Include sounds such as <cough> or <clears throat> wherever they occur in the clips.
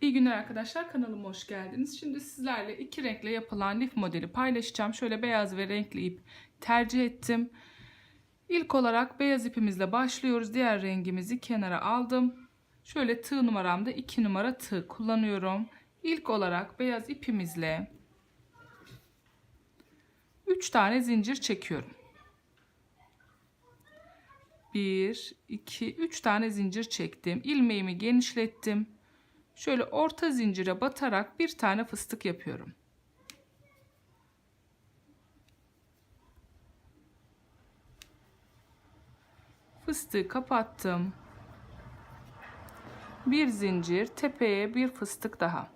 İyi günler arkadaşlar kanalıma hoş geldiniz. Şimdi sizlerle iki renkle yapılan lif modeli paylaşacağım. Şöyle beyaz ve renkli ip tercih ettim. İlk olarak beyaz ipimizle başlıyoruz. Diğer rengimizi kenara aldım. Şöyle tığ numaramda 2 numara tığ kullanıyorum. İlk olarak beyaz ipimizle 3 tane zincir çekiyorum. 1 2 3 tane zincir çektim. İlmeğimi genişlettim. Şöyle orta zincire batarak bir tane fıstık yapıyorum. Fıstığı kapattım. Bir zincir, tepeye bir fıstık daha.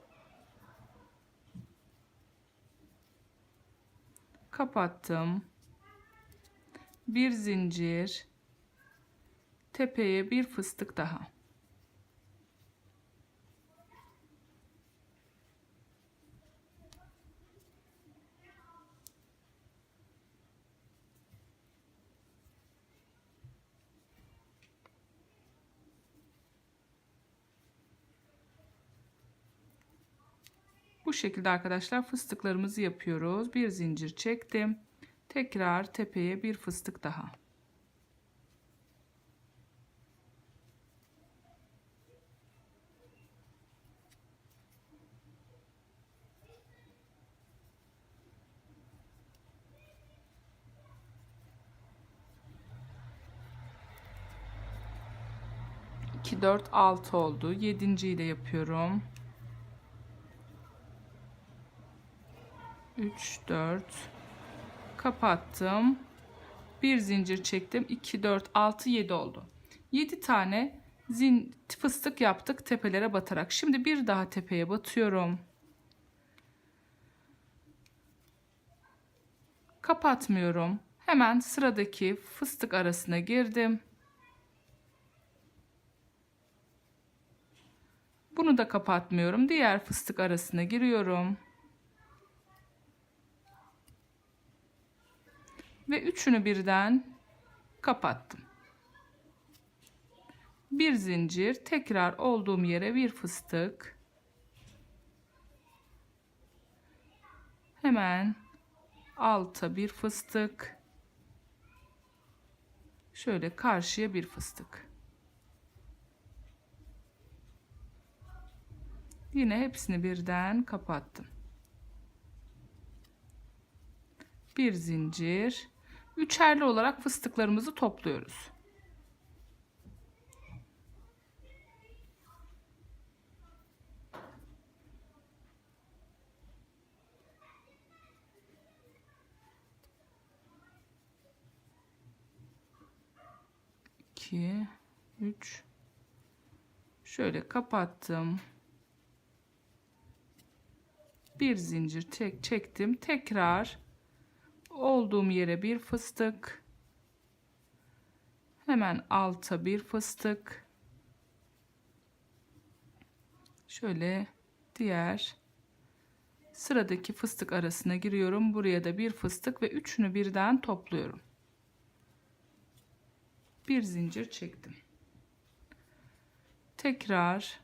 Kapattım. Bir zincir, tepeye bir fıstık daha. Bu şekilde arkadaşlar fıstıklarımızı yapıyoruz. Bir zincir çektim. Tekrar tepeye bir fıstık daha. İki, dört, altı oldu. Yedinciyi de yapıyorum. 3 4 kapattım. Bir zincir çektim. 2 4 6 7 oldu. 7 tane zin fıstık yaptık tepelere batarak. Şimdi bir daha tepeye batıyorum. Kapatmıyorum. Hemen sıradaki fıstık arasına girdim. Bunu da kapatmıyorum. Diğer fıstık arasına giriyorum. Ve üçünü birden kapattım. Bir zincir tekrar olduğum yere bir fıstık. Hemen alta bir fıstık. Şöyle karşıya bir fıstık. Yine hepsini birden kapattım. Bir zincir üçerli olarak fıstıklarımızı topluyoruz. İki, üç. Şöyle kapattım. Bir zincir çek, çektim. Tekrar olduğum yere bir fıstık. Hemen alta bir fıstık. Şöyle diğer sıradaki fıstık arasına giriyorum. Buraya da bir fıstık ve üçünü birden topluyorum. Bir zincir çektim. Tekrar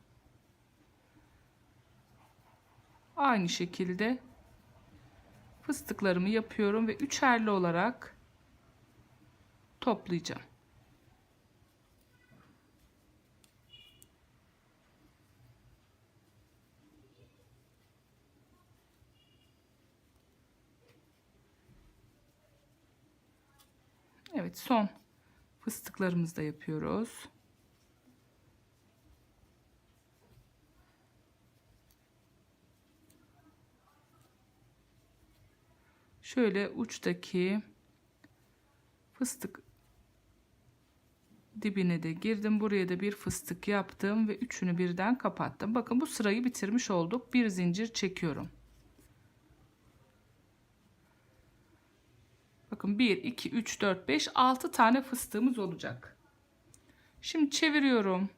aynı şekilde fıstıklarımı yapıyorum ve üçerli olarak toplayacağım. Evet son fıstıklarımızı da yapıyoruz. Şöyle uçtaki fıstık dibine de girdim. Buraya da bir fıstık yaptım ve üçünü birden kapattım. Bakın bu sırayı bitirmiş olduk. Bir zincir çekiyorum. Bakın 1, 2, 3, 4, 5, 6 tane fıstığımız olacak. Şimdi çeviriyorum.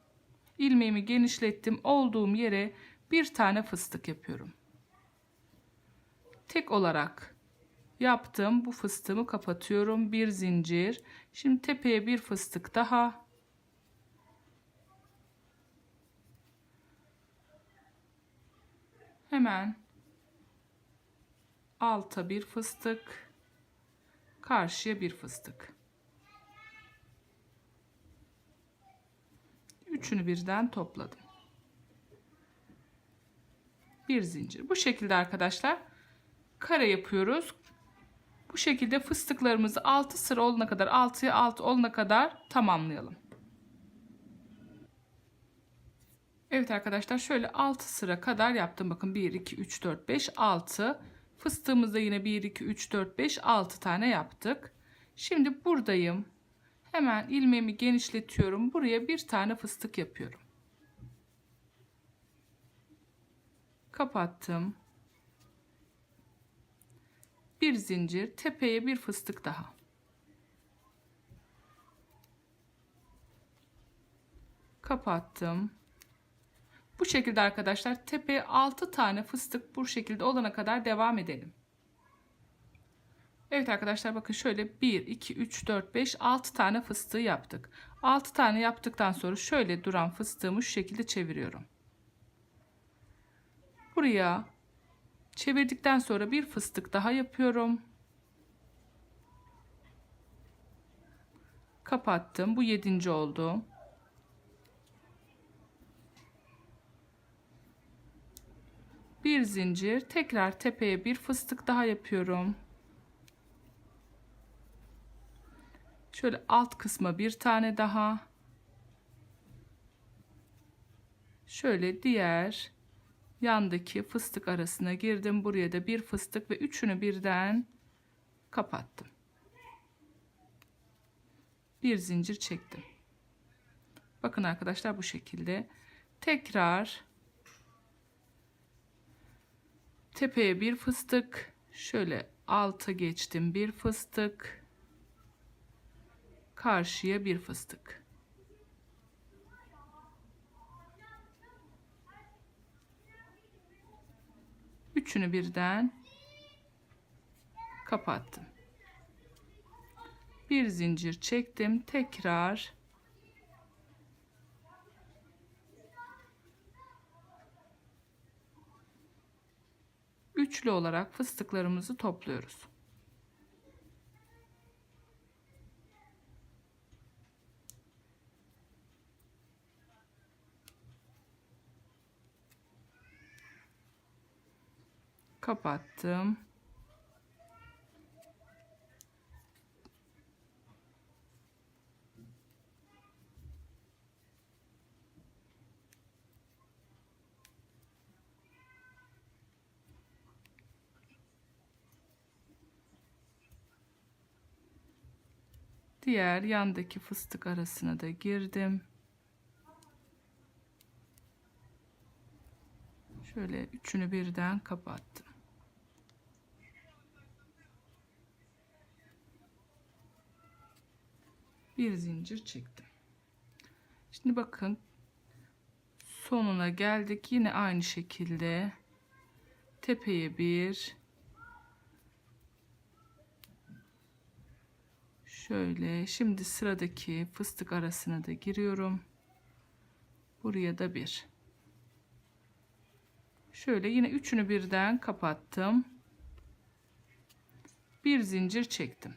İlmeğimi genişlettim. Olduğum yere bir tane fıstık yapıyorum. Tek olarak yaptım. Bu fıstığımı kapatıyorum. Bir zincir. Şimdi tepeye bir fıstık daha. Hemen alta bir fıstık, karşıya bir fıstık. Üçünü birden topladım. Bir zincir. Bu şekilde arkadaşlar kare yapıyoruz. Bu şekilde fıstıklarımızı 6 sıra olana kadar 6'ya 6 olana kadar tamamlayalım. Evet arkadaşlar şöyle 6 sıra kadar yaptım. Bakın 1, 2, 3, 4, 5, 6. Fıstığımızda yine 1, 2, 3, 4, 5, 6 tane yaptık. Şimdi buradayım. Hemen ilmeğimi genişletiyorum. Buraya bir tane fıstık yapıyorum. Kapattım. Bir zincir, tepeye bir fıstık daha. Kapattım. Bu şekilde arkadaşlar tepeye 6 tane fıstık bu şekilde olana kadar devam edelim. Evet arkadaşlar bakın şöyle 1, 2, 3, 4, 5, 6 tane fıstığı yaptık. 6 tane yaptıktan sonra şöyle duran fıstığımı şu şekilde çeviriyorum. Buraya çevirdikten sonra bir fıstık daha yapıyorum. Kapattım. Bu yedinci oldu. Bir zincir. Tekrar tepeye bir fıstık daha yapıyorum. Şöyle alt kısma bir tane daha. Şöyle diğer yandaki fıstık arasına girdim. Buraya da bir fıstık ve üçünü birden kapattım. Bir zincir çektim. Bakın arkadaşlar bu şekilde. Tekrar tepeye bir fıstık. Şöyle alta geçtim bir fıstık. Karşıya bir fıstık. Üçünü birden kapattım. Bir zincir çektim. Tekrar üçlü olarak fıstıklarımızı topluyoruz. Kapattım. Diğer yandaki fıstık arasına da girdim. Şöyle üçünü birden kapattım. Bir zincir çektim. Şimdi bakın sonuna geldik. Yine aynı şekilde tepeye bir şöyle şimdi sıradaki fıstık arasına da giriyorum. Buraya da bir. Şöyle yine üçünü birden kapattım. Bir zincir çektim.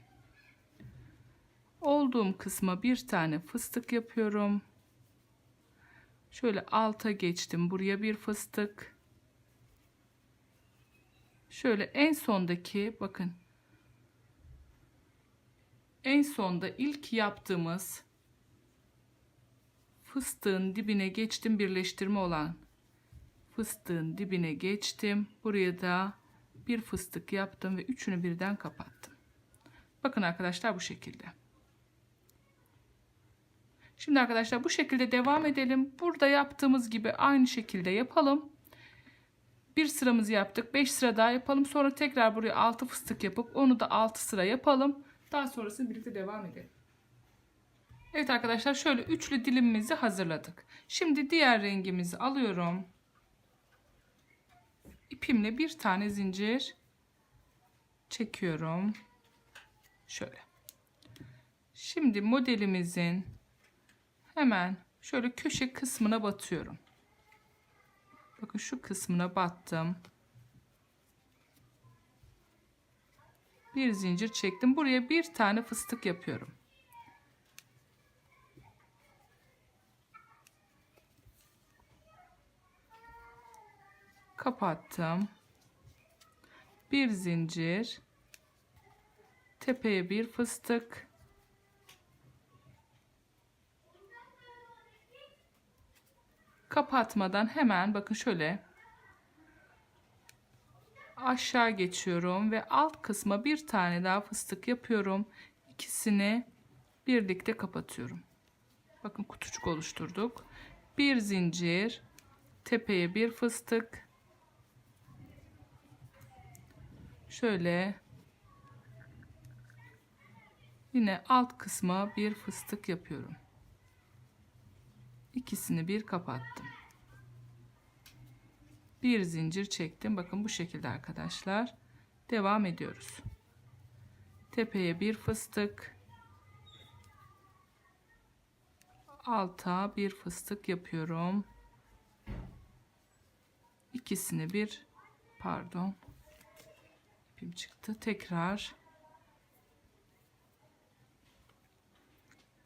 Olduğum kısma bir tane fıstık yapıyorum. Şöyle alta geçtim. Buraya bir fıstık. Şöyle en sondaki bakın. En sonda ilk yaptığımız fıstığın dibine geçtim birleştirme olan fıstığın dibine geçtim. Buraya da bir fıstık yaptım ve üçünü birden kapattım. Bakın arkadaşlar bu şekilde. Şimdi arkadaşlar bu şekilde devam edelim. Burada yaptığımız gibi aynı şekilde yapalım. Bir sıramızı yaptık. 5 sıra daha yapalım. Sonra tekrar buraya 6 fıstık yapıp onu da 6 sıra yapalım. Daha sonrasını birlikte devam edelim. Evet arkadaşlar şöyle üçlü dilimimizi hazırladık. Şimdi diğer rengimizi alıyorum. İpimle bir tane zincir çekiyorum. Şöyle. Şimdi modelimizin hemen şöyle köşe kısmına batıyorum. Bakın şu kısmına battım. Bir zincir çektim. Buraya bir tane fıstık yapıyorum. Kapattım. Bir zincir. Tepeye bir fıstık. Kapatmadan hemen bakın şöyle aşağı geçiyorum ve alt kısma bir tane daha fıstık yapıyorum. İkisini birlikte kapatıyorum. Bakın kutucuk oluşturduk. Bir zincir, tepeye bir fıstık. Şöyle yine alt kısma bir fıstık yapıyorum. İkisini bir kapattım bir zincir çektim. Bakın bu şekilde arkadaşlar. Devam ediyoruz. Tepeye bir fıstık. Alta bir fıstık yapıyorum. İkisini bir pardon. İpim çıktı. Tekrar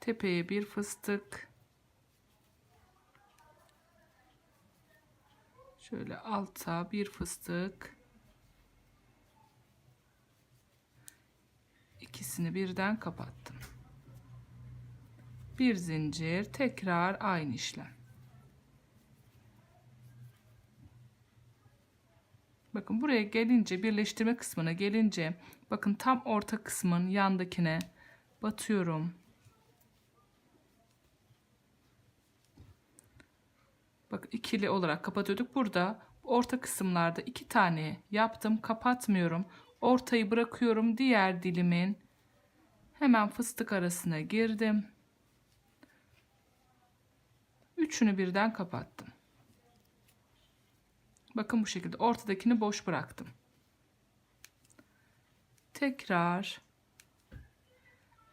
tepeye bir fıstık Şöyle alta bir fıstık. İkisini birden kapattım. Bir zincir, tekrar aynı işlem. Bakın buraya gelince birleştirme kısmına gelince bakın tam orta kısmın yandakine batıyorum. Bak ikili olarak kapatıyorduk. Burada orta kısımlarda iki tane yaptım. Kapatmıyorum. Ortayı bırakıyorum. Diğer dilimin hemen fıstık arasına girdim. Üçünü birden kapattım. Bakın bu şekilde ortadakini boş bıraktım. Tekrar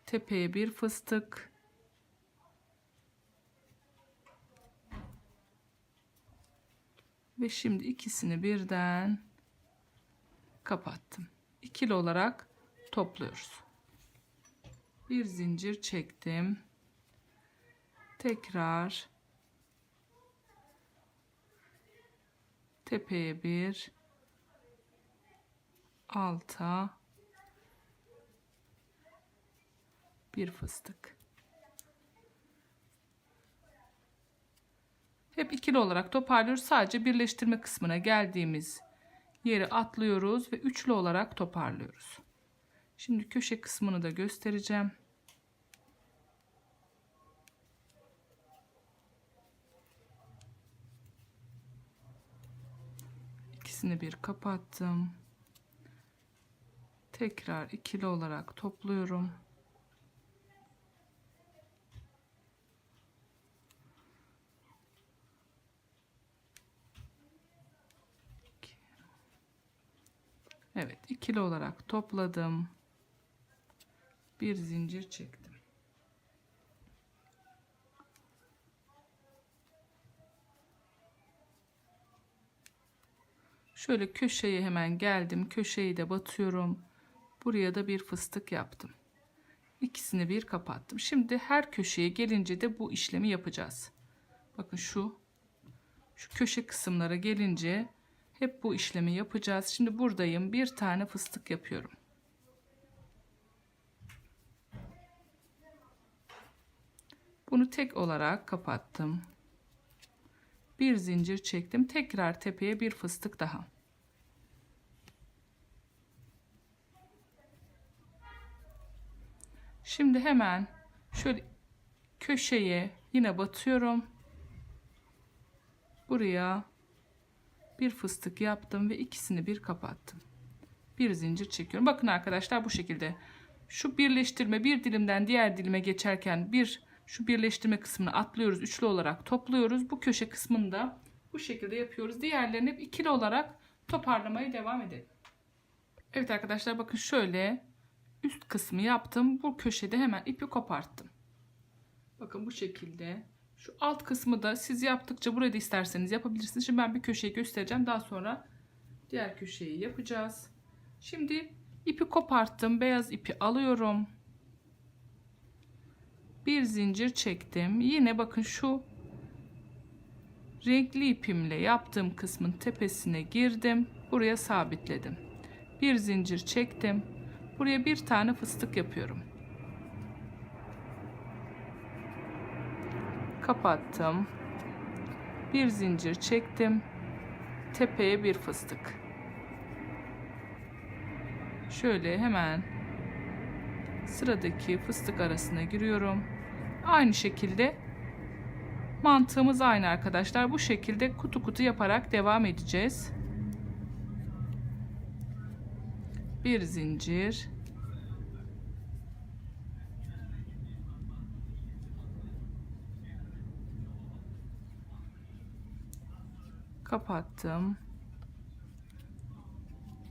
tepeye bir fıstık Ve şimdi ikisini birden kapattım. İkili olarak topluyoruz. Bir zincir çektim. Tekrar tepeye bir alta bir fıstık. Hep ikili olarak toparlıyoruz. Sadece birleştirme kısmına geldiğimiz yeri atlıyoruz ve üçlü olarak toparlıyoruz. Şimdi köşe kısmını da göstereceğim. İkisini bir kapattım. Tekrar ikili olarak topluyorum. Evet ikili olarak topladım. Bir zincir çektim. Şöyle köşeye hemen geldim. Köşeyi de batıyorum. Buraya da bir fıstık yaptım. İkisini bir kapattım. Şimdi her köşeye gelince de bu işlemi yapacağız. Bakın şu şu köşe kısımlara gelince hep bu işlemi yapacağız. Şimdi buradayım. Bir tane fıstık yapıyorum. Bunu tek olarak kapattım. Bir zincir çektim. Tekrar tepeye bir fıstık daha. Şimdi hemen şöyle köşeye yine batıyorum. Buraya bir fıstık yaptım ve ikisini bir kapattım. Bir zincir çekiyorum. Bakın arkadaşlar bu şekilde. Şu birleştirme bir dilimden diğer dilime geçerken bir şu birleştirme kısmını atlıyoruz. Üçlü olarak topluyoruz. Bu köşe kısmını da bu şekilde yapıyoruz. Diğerlerini hep ikili olarak toparlamaya devam edelim. Evet arkadaşlar bakın şöyle üst kısmı yaptım. Bu köşede hemen ipi koparttım. Bakın bu şekilde Şu alt kısmı da siz yaptıkça burada isterseniz yapabilirsiniz. Şimdi ben bir köşeyi göstereceğim. Daha sonra diğer köşeyi yapacağız. Şimdi ipi koparttım. Beyaz ipi alıyorum. Bir zincir çektim. Yine bakın şu renkli ipimle yaptığım kısmın tepesine girdim. Buraya sabitledim. Bir zincir çektim. Buraya bir tane fıstık yapıyorum. Kapattım. Bir zincir çektim. Tepeye bir fıstık. Şöyle hemen sıradaki fıstık arasına giriyorum. Aynı şekilde mantığımız aynı arkadaşlar. Bu şekilde kutu kutu yaparak devam edeceğiz. Bir zincir. Kapattım.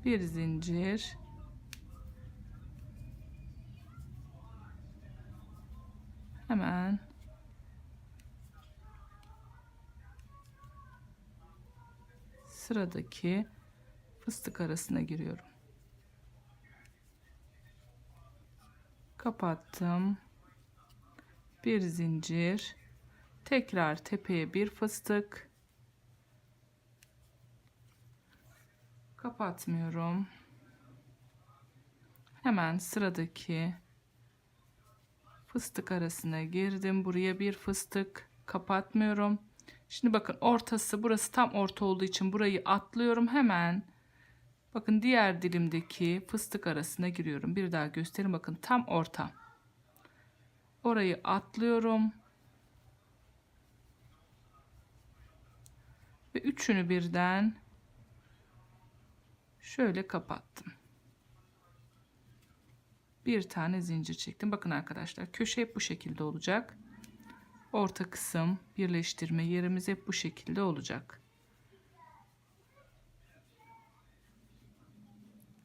Bir zincir. Hemen sıradaki fıstık arasına giriyorum. Kapattım. Bir zincir. Tekrar tepeye bir fıstık. Kapatmıyorum. Hemen sıradaki fıstık arasına girdim. Buraya bir fıstık kapatmıyorum. Şimdi bakın ortası burası tam orta olduğu için burayı atlıyorum hemen. Bakın diğer dilimdeki fıstık arasına giriyorum. Bir daha göstereyim bakın tam orta. Orayı atlıyorum. Ve üçünü birden şöyle kapattım. Bir tane zincir çektim. Bakın arkadaşlar köşe hep bu şekilde olacak. Orta kısım birleştirme yerimiz hep bu şekilde olacak.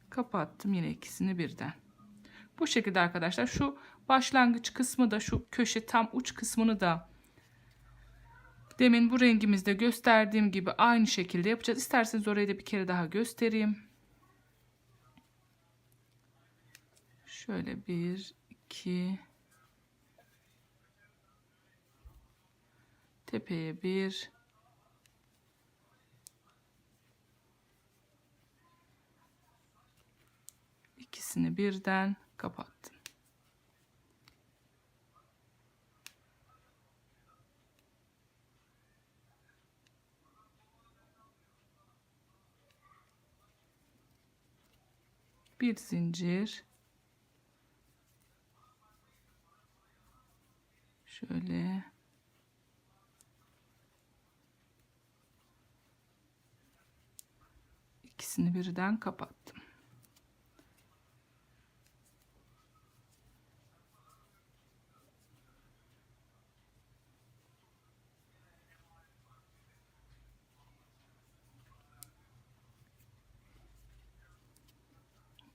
Kapattım yine ikisini birden. Bu şekilde arkadaşlar şu başlangıç kısmı da şu köşe tam uç kısmını da demin bu rengimizde gösterdiğim gibi aynı şekilde yapacağız. İsterseniz orayı da bir kere daha göstereyim. Şöyle bir, iki, tepeye bir, ikisini birden kapattım. Bir zincir Şöyle. ikisini birden kapattım.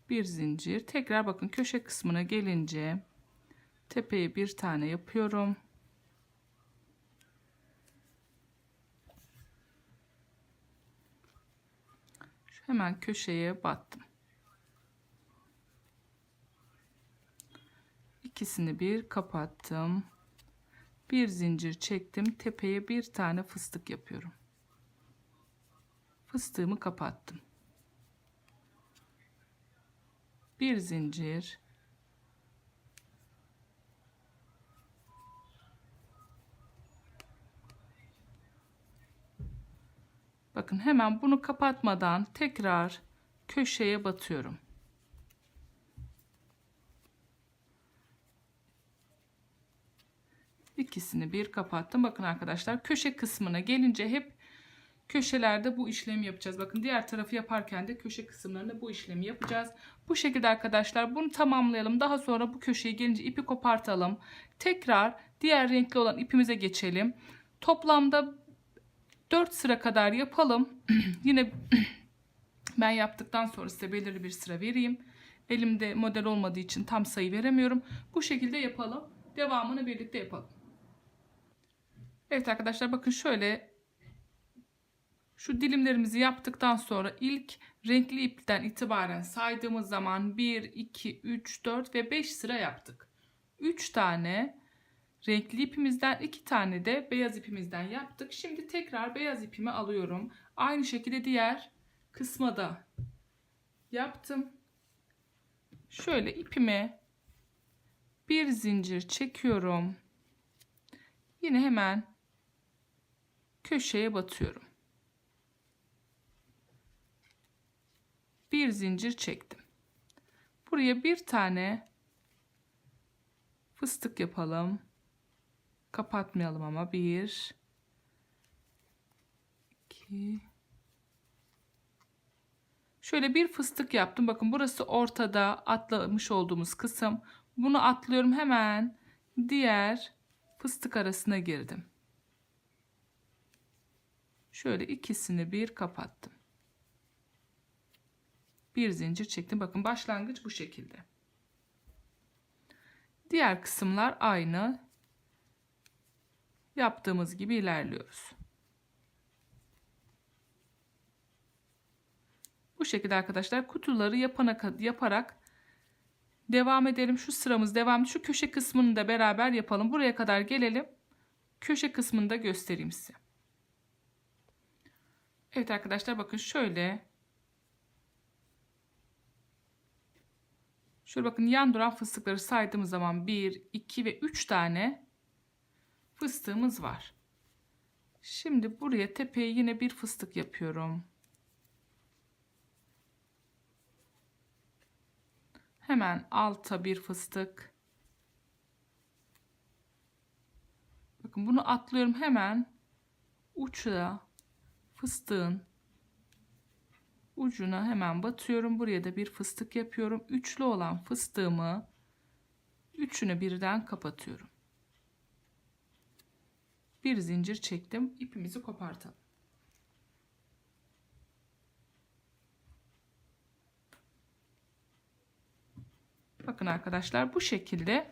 Bir zincir. Tekrar bakın köşe kısmına gelince tepeye bir tane yapıyorum. hemen köşeye battım. İkisini bir kapattım. Bir zincir çektim. Tepeye bir tane fıstık yapıyorum. Fıstığımı kapattım. Bir zincir Bakın hemen bunu kapatmadan tekrar köşeye batıyorum. İkisini bir kapattım. Bakın arkadaşlar köşe kısmına gelince hep köşelerde bu işlemi yapacağız. Bakın diğer tarafı yaparken de köşe kısımlarında bu işlemi yapacağız. Bu şekilde arkadaşlar bunu tamamlayalım. Daha sonra bu köşeye gelince ipi kopartalım. Tekrar diğer renkli olan ipimize geçelim. Toplamda 4 sıra kadar yapalım. <clears throat> Yine ben yaptıktan sonra size belirli bir sıra vereyim. Elimde model olmadığı için tam sayı veremiyorum. Bu şekilde yapalım. Devamını birlikte yapalım. Evet arkadaşlar bakın şöyle şu dilimlerimizi yaptıktan sonra ilk renkli ipten itibaren saydığımız zaman 1, 2, 3, 4 ve 5 sıra yaptık. 3 tane renkli ipimizden 2 tane de beyaz ipimizden yaptık. Şimdi tekrar beyaz ipimi alıyorum. Aynı şekilde diğer kısma da yaptım. Şöyle ipime bir zincir çekiyorum. Yine hemen köşeye batıyorum. Bir zincir çektim. Buraya bir tane fıstık yapalım. Kapatmayalım ama bir, iki, şöyle bir fıstık yaptım. Bakın burası ortada atlamış olduğumuz kısım. Bunu atlıyorum hemen diğer fıstık arasına girdim. Şöyle ikisini bir kapattım. Bir zincir çektim. Bakın başlangıç bu şekilde. Diğer kısımlar aynı. Yaptığımız gibi ilerliyoruz. Bu şekilde arkadaşlar kutuları yapana yaparak devam edelim. Şu sıramız devam. Şu köşe kısmını da beraber yapalım. Buraya kadar gelelim. Köşe kısmını da göstereyim size. Evet arkadaşlar bakın şöyle Şöyle bakın yan duran fıstıkları saydığımız zaman 1, 2 ve 3 tane fıstığımız var. Şimdi buraya tepeye yine bir fıstık yapıyorum. Hemen alta bir fıstık. Bakın bunu atlıyorum hemen uçta fıstığın ucuna hemen batıyorum. Buraya da bir fıstık yapıyorum. Üçlü olan fıstığımı üçünü birden kapatıyorum. Bir zincir çektim. İpimizi kopartalım. Bakın arkadaşlar bu şekilde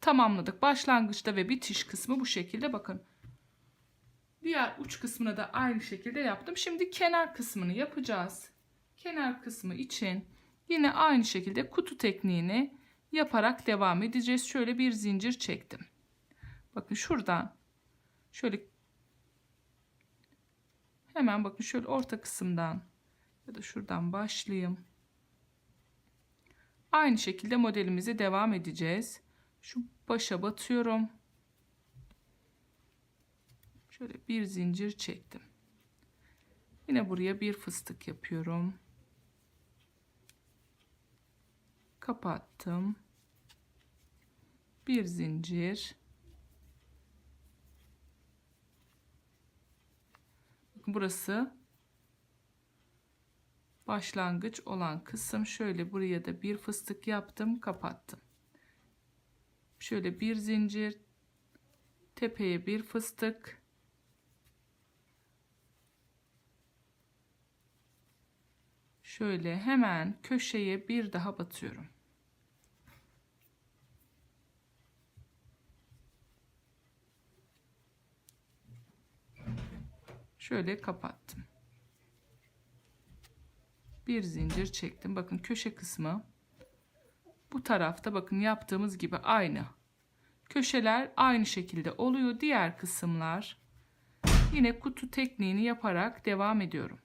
tamamladık. Başlangıçta ve bitiş kısmı bu şekilde bakın. Diğer uç kısmını da aynı şekilde yaptım. Şimdi kenar kısmını yapacağız. Kenar kısmı için yine aynı şekilde kutu tekniğini yaparak devam edeceğiz. Şöyle bir zincir çektim. Bakın şuradan şöyle hemen bakın şöyle orta kısımdan ya da şuradan başlayayım. Aynı şekilde modelimize devam edeceğiz. Şu başa batıyorum. Şöyle bir zincir çektim. Yine buraya bir fıstık yapıyorum. Kapattım. Bir zincir. Burası başlangıç olan kısım. Şöyle buraya da bir fıstık yaptım, kapattım. Şöyle bir zincir, tepeye bir fıstık, şöyle hemen köşeye bir daha batıyorum. Şöyle kapattım. Bir zincir çektim. Bakın köşe kısmı bu tarafta bakın yaptığımız gibi aynı. Köşeler aynı şekilde oluyor. Diğer kısımlar yine kutu tekniğini yaparak devam ediyorum.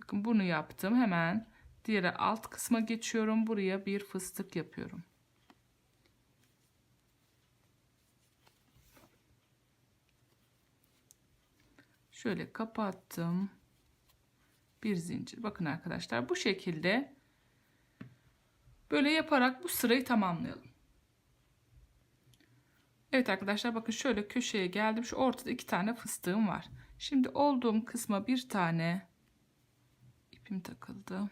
Bakın bunu yaptım. Hemen diğer alt kısma geçiyorum. Buraya bir fıstık yapıyorum. Şöyle kapattım. Bir zincir. Bakın arkadaşlar bu şekilde böyle yaparak bu sırayı tamamlayalım. Evet arkadaşlar bakın şöyle köşeye geldim. Şu ortada iki tane fıstığım var. Şimdi olduğum kısma bir tane ipim takıldı.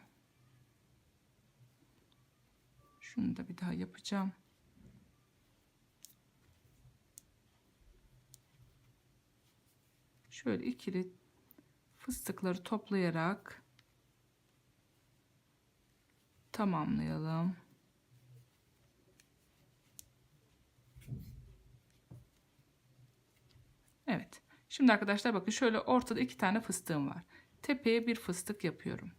Şunu da bir daha yapacağım. şöyle ikili fıstıkları toplayarak tamamlayalım. Evet. Şimdi arkadaşlar bakın şöyle ortada iki tane fıstığım var. Tepeye bir fıstık yapıyorum.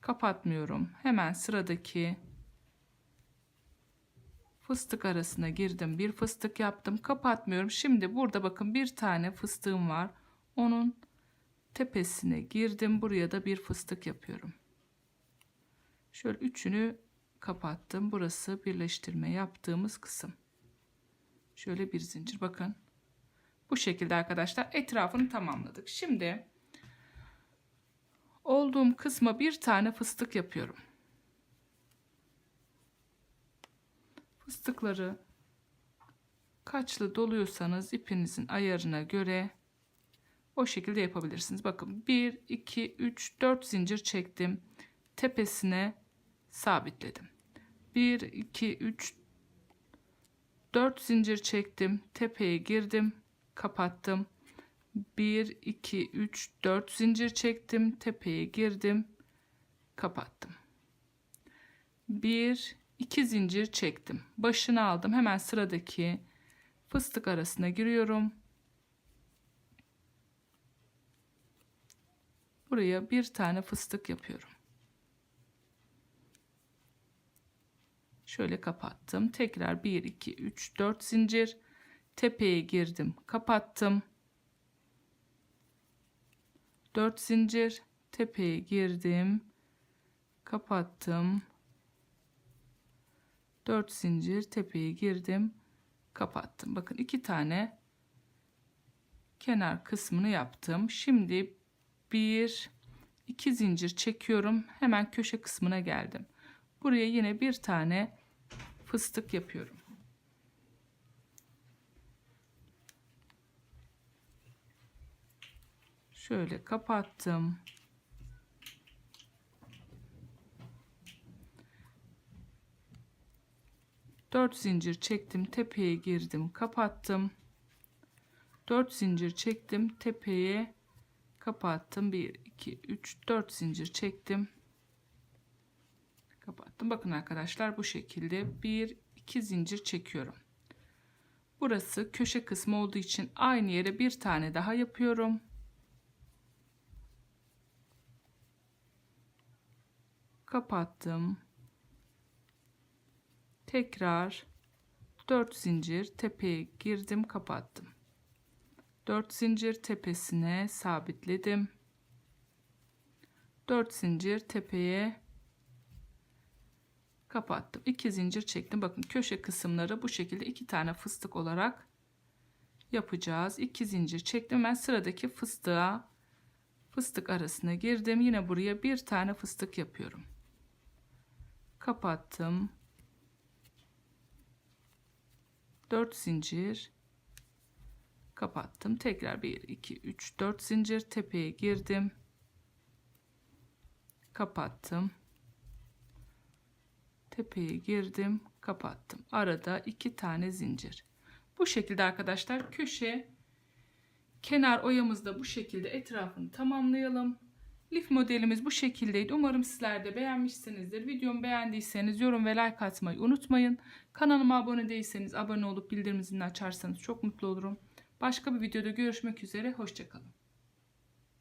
Kapatmıyorum. Hemen sıradaki fıstık arasına girdim. Bir fıstık yaptım. Kapatmıyorum. Şimdi burada bakın bir tane fıstığım var. Onun tepesine girdim. Buraya da bir fıstık yapıyorum. Şöyle üçünü kapattım. Burası birleştirme yaptığımız kısım. Şöyle bir zincir bakın. Bu şekilde arkadaşlar etrafını tamamladık. Şimdi olduğum kısma bir tane fıstık yapıyorum. Fıstıkları kaçlı doluyorsanız ipinizin ayarına göre o şekilde yapabilirsiniz. Bakın 1, 2, 3, 4 zincir çektim. Tepesine sabitledim. 1, 2, 3, 4 zincir çektim. Tepeye girdim. Kapattım. 1, 2, 3, 4 zincir çektim. Tepeye girdim. Kapattım. 1, 2 zincir çektim. Başını aldım. Hemen sıradaki fıstık arasına giriyorum. Buraya bir tane fıstık yapıyorum. Şöyle kapattım. Tekrar 1, 2, 3, 4 zincir. Tepeye girdim. Kapattım. 4 zincir. Tepeye girdim. Kapattım. 4 zincir. Tepeye girdim. Kapattım. Bakın iki tane kenar kısmını yaptım. Şimdi 1, 2 zincir çekiyorum. Hemen köşe kısmına geldim. Buraya yine bir tane fıstık yapıyorum. Şöyle kapattım. Dört zincir çektim, tepeye girdim, kapattım. Dört zincir çektim, tepeye kapattım. 1 2 3 4 zincir çektim kapattım. Bakın arkadaşlar bu şekilde bir iki zincir çekiyorum. Burası köşe kısmı olduğu için aynı yere bir tane daha yapıyorum. Kapattım. Tekrar 4 zincir tepeye girdim, kapattım. 4 zincir tepesine sabitledim. 4 zincir tepeye kapattım. 2 zincir çektim. Bakın köşe kısımları bu şekilde iki tane fıstık olarak yapacağız. 2 zincir çektim. Ben sıradaki fıstığa fıstık arasına girdim. Yine buraya bir tane fıstık yapıyorum. Kapattım. 4 zincir. Kapattım. Tekrar 1 2 3 4 zincir. Tepeye girdim. Kapattım. Tepeye girdim. Kapattım. Arada iki tane zincir. Bu şekilde arkadaşlar köşe kenar oyamızda bu şekilde etrafını tamamlayalım lif modelimiz bu şekildeydi. Umarım sizler de beğenmişsinizdir. Videomu beğendiyseniz yorum ve like atmayı unutmayın. Kanalıma abone değilseniz abone olup bildirim zilini açarsanız çok mutlu olurum. Başka bir videoda görüşmek üzere. Hoşçakalın